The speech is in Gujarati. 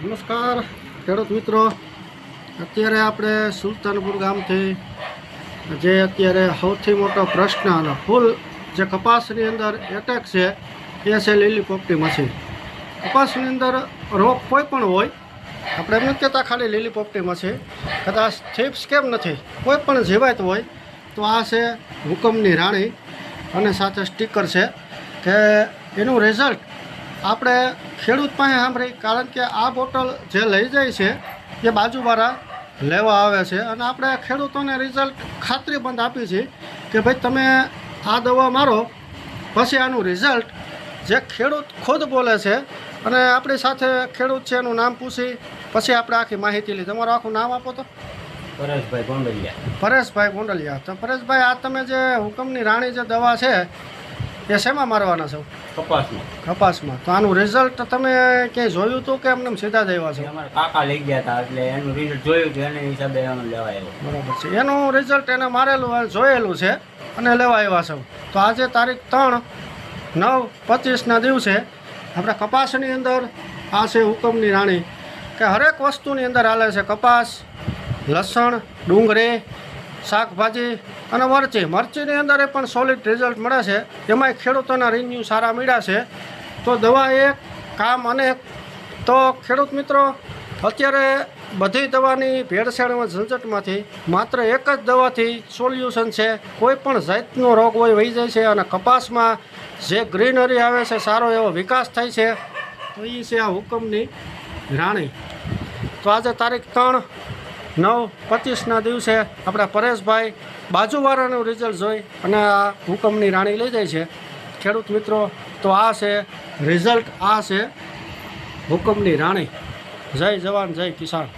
નમસ્કાર, ખેડૂત મિત્રો. અત્યારે આપણે સુલતાનપુર ગામથી જે અત્યારે સૌથી મોટો પ્રશ્ન અને ફૂલ જે કપાસની અંદર એટેક છે, એ છે લીલી પોપટી મછી કપાસની અંદર રોગ કોઈ પણ હોય, આપણે એમ કહેતા ખાલી લીલી પોપટી મછી કદાચ થીપ્સ કેમ નથી, કોઈ પણ જીવાત હોય, તો આ છે હુકમની રાણી અને સાથે સ્ટીકર છે કે એનું રિઝલ્ટ આપણે ખેડૂત પાસે સાંભળી કારણ કે આ બોટલ જે લઈ જાય છે એ બાજુવાળા લેવા આવે છે. અને આપણે ખેડૂતોને રિઝલ્ટ ખાતરીબંધ આપી છે કે ભાઈ તમે આ દવા મારો પછી આનું રિઝલ્ટ જે ખેડૂત ખુદ બોલે છે અને આપણી સાથે ખેડૂત છે એનું નામ પૂછી પછી આપણે આખી માહિતી લીધી તમારું આખું નામ આપો તો. પરેશભાઈ ગોંડલિયા. પરેશભાઈ ગોંડલિયા. તો પરેશભાઈ આ તમે જે હુકમની રાણી જે દવા છે એ શેમાં મારવાના છો? કપાસમાં. કપાસમાં. તો આનું રિઝલ્ટ તમે ક્યાંય જોયું હતું કે એમને સીધા જ આવ્યા છે? અમારા કાકા લઈ ગયા હતા એટલે એનું રિઝલ્ટ જોયું હતું એને હિસાબે એનું લેવા આવ્યો બરાબર છે. એનું રિઝલ્ટ એને મારેલું જોયેલું છે અને લેવા આવ્યા છે. તો આજે તારીખ ત્રણ નવ પચીસના દિવસે આપણે કપાસની અંદર આ છે હુકમની રાણી કે હરેક વસ્તુની અંદર હાલે છે. કપાસ લસણ ડુંગળી શાકભાજી અને મરચી. મરચીની અંદર પણ સોલિડ રિઝલ્ટ મળે છે. એમાંય ખેડૂતોના રિન્યુ સારા મળ્યા છે. તો દવા એક કામ અનેક તો ખેડૂત મિત્રો, અત્યારે બધી દવાની ભેળસેળમાં ઝંઝટમાંથી માત્ર એક જ દવાથી સોલ્યુશન છે. કોઈ પણ જાતનો રોગ હોય, વહી જાય છે અને કપાસમાં જે ગ્રીનરી આવે છે, સારો એવો વિકાસ થાય છે, તો એ છે આ હુકમની રાણી. તો આજે તારીખ ત્રણ નવ પચીસના દિવસે આપણા પરેશભાઈ બાજુવાળાનું રિઝલ્ટ જોઈ અને આ હુકમની રાણી લઈ જાય છે. ખેડૂત મિત્રો, તો આ છે રિઝલ્ટ આ છે હુકમની રાણી. જય જવાન, જય કિસાન.